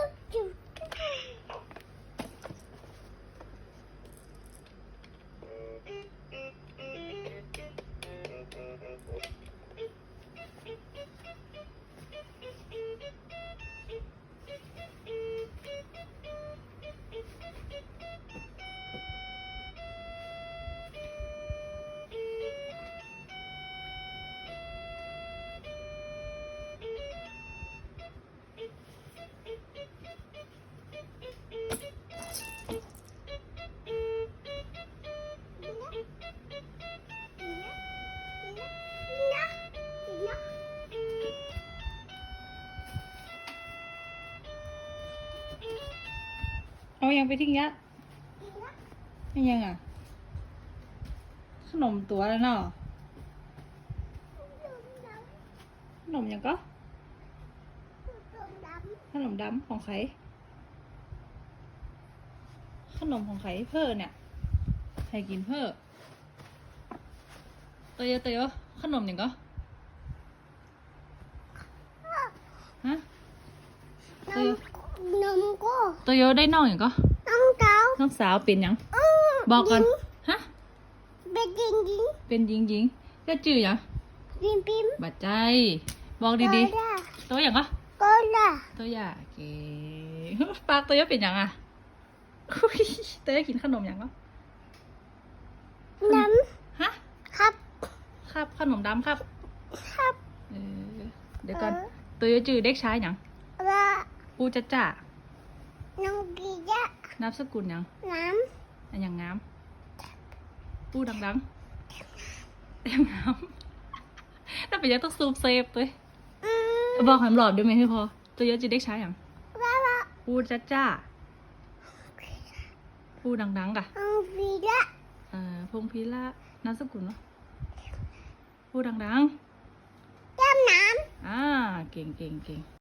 あ、今。 เขายังไปทิ้งยะไม่ยังอะ ขนมตัวแล้วเนาะขนมยังก็ขนมดำของใคร ขนมของใครเพื่อเนี่ยใครกินเพื่อเตยเตยขนมยังก็ฮะ นมก็เตยได้น้องยังก็น้องเก้าน้องสาวเป็นหยัง บอกก่อน ฮะ เป็นจริงจริงเป็นยิงยิงๆก็จื่อหยังปิมปิมบัดใจ บอกดีๆ ตัวอย่างก็ๆก็ล่ะตัวอย่างเก๋ปากตัวยเป็นหยังอะอุ๊ยตัวอยากินขนมหยังก็น้ฮะำครับครับขนมดำครับ ครับ เออเดี๋ยวก่อน ตัวอยาจื่อเด็กชายหยังว่า ปูจะจ่าน้องกีจะนามสกุลหยังน้อันหยังงามปูดังๆเต็มงามถ้าเป็นยังต้องซูมเซฟตัวำอืมบอกหามหลอดด้วยไหมพี่พอตัวอยาจื่อเด็กชายหยังว่าว่าปูจะจ่าปูดังๆกะน้องกีจะเอ่อพงพิละนามสกุลวะพูดดังเจ้าน้ๆอ่า เก่งเก่งเก่ง